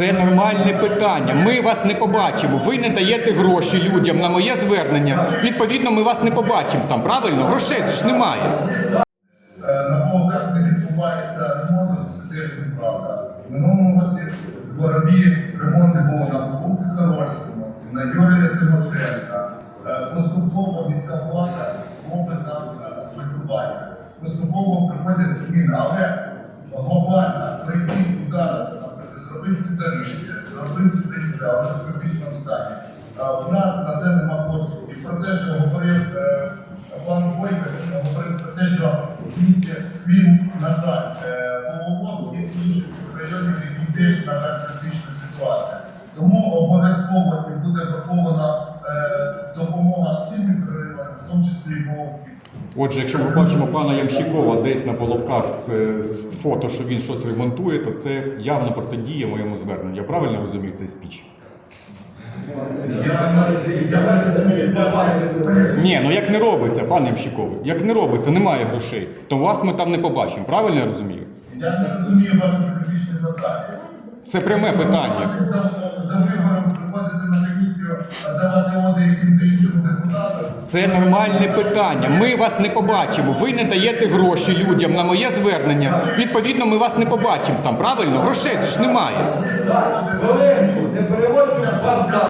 Це нормальне питання. Ми вас не побачимо. Ви не даєте гроші людям на моє звернення. Відповідно, ми вас не побачимо там. Правильно? Грошей ж немає. Е, на Богах не відбувається ремонт, це правда. В минулому році дворові ремонти були на Покупки Хорошому, на Юрія Тимошенка. Е, Поступово міська влада робить там е, асфальтування. Поступово приходять зміни, але глобально прийти зробити доріжки, зробити місця, вони в критичному стані. У нас на це нема корпусу. І про те, що говорив е, пан Бойко, говорив про те, що в місті він, на жаль, е, Половок, є інші райони, які теж, на жаль, критична ситуація. Тому обов'язково буде врахована Отже, якщо ми бачимо пана Ямщикова десь на половках з, з фото, що він щось ремонтує, то це явно протидіє моєму зверненню. Я правильно розумів цей спіч? Ні, ну як не робиться, пан Ямщиков, як не робиться, немає грошей, то вас ми там не побачимо. Правильно я розумію? я не розумію ваші політичні питання. Це пряме питання. Давати води яким-то. Це нормальне питання. Ми вас не побачимо. Ви не даєте гроші людям на моє звернення. Відповідно, ми вас не побачимо там. Правильно? Грошей ж немає. Не переводьте бардак.